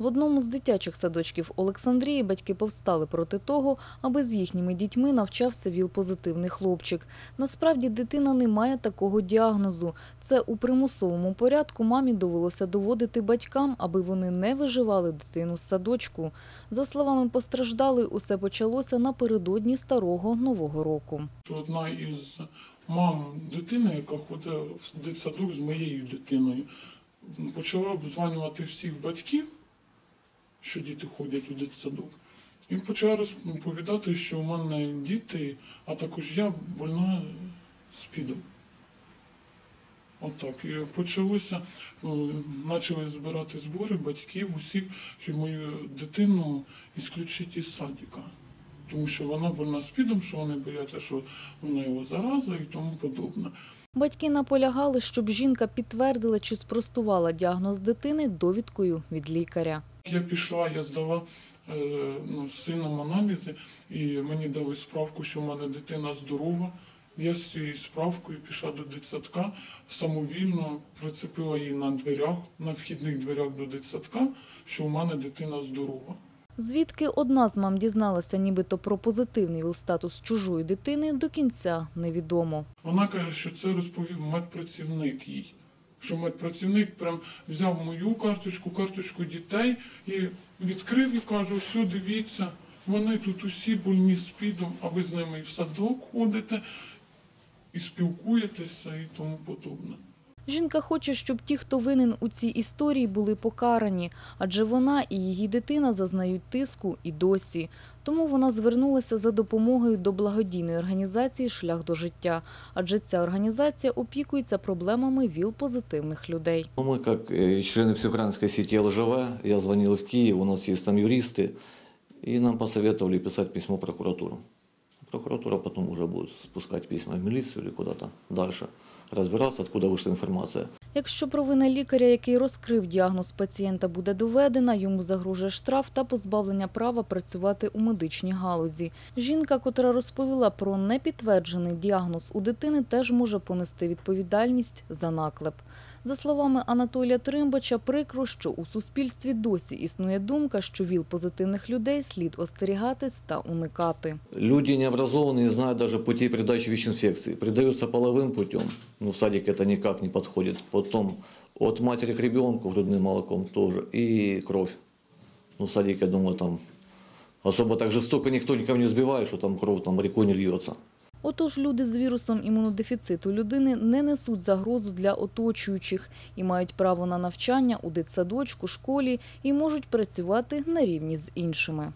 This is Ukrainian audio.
В одному з дитячих садочків Олександрії батьки повстали проти того, аби з їхніми дітьми навчався ВІЛ-позитивний хлопчик. Насправді дитина не має такого діагнозу. Це у примусовому порядку мамі довелося доводити батькам, аби вони не виживали дитину з садочку. За словами постраждалої, усе почалося напередодні старого Нового року. Одна із мам дитини, яка ходить в дитсадок з моєю дитиною, почала обзванювати всіх батьків, що діти ходять у дитсадок, і почала розповідати, що у мене діти, а також я больна спідом. Отак. І почалося, е, почали збирати збори батьків усіх, щоб мою дитину ісключити із садика. Тому що вона больна спідом, що вони бояться, що вона його зараза і тому подобне. Батьки наполягали, щоб жінка підтвердила чи спростувала діагноз дитини довідкою від лікаря. Я пішла, я здала е, ну, з сином аналізи, і мені дали справку, що в мене дитина здорова. Я з цією справкою пішла до дитсадка, самовільно прицепила її на дверях, на вхідних дверях до дитсадка, що в мене дитина здорова. Звідки одна з мам дізналася нібито про позитивний ВІЛ-статус чужої дитини, до кінця невідомо. Вона каже, що це розповів медпрацівник їй. Що медпрацівник прям взяв мою карточку, карточку дітей і відкрив і каже: все, дивіться, вони тут усі больні з підом, а ви з ними і в садок ходите, і спілкуєтеся і тому подобне. Жінка хоче, щоб ті, хто винен у цій історії, були покарані, адже вона і її дитина зазнають тиску і досі. Тому вона звернулася за допомогою до благодійної організації Шлях до життя, адже ця організація опікується проблемами ВІЛ-позитивних людей. Ну, Мы, как э, члены всеукраинской сети ЛЖВ, я звонил в Киев, у нас есть там юристы, и нам посоветовали писать письмо в прокуратуру. Прокуратура потом уже будет спускать письма в милицию или куда-то дальше, разбираться, откуда вышла информация. Якщо провина лікаря, який розкрив діагноз пацієнта, буде доведена, йому загрожує штраф та позбавлення права працювати у медичній галузі. Жінка, котра розповіла про непідтверджений діагноз у дитини, теж може понести відповідальність за наклеп. За словами Анатолія Тримбача, прикро, що у суспільстві досі існує думка, що ВІЛ-позитивних людей слід остерігатись та уникати. Люди необразованные не знают даже путей передачи ВИЧ-инфекции. Передаются половым путем, ну в садик это никак не подходит. Потом от матери к ребенку грудным молоком тоже. И кровь. Ну в садик, я думаю, там особо так жестоко никто никого не сбивает, что там кровь там рекой не льется. Отож, люди з вірусом імунодефіциту людини не несуть загрозу для оточуючих і мають право на навчання у дитсадочку, школі і можуть працювати на рівні з іншими.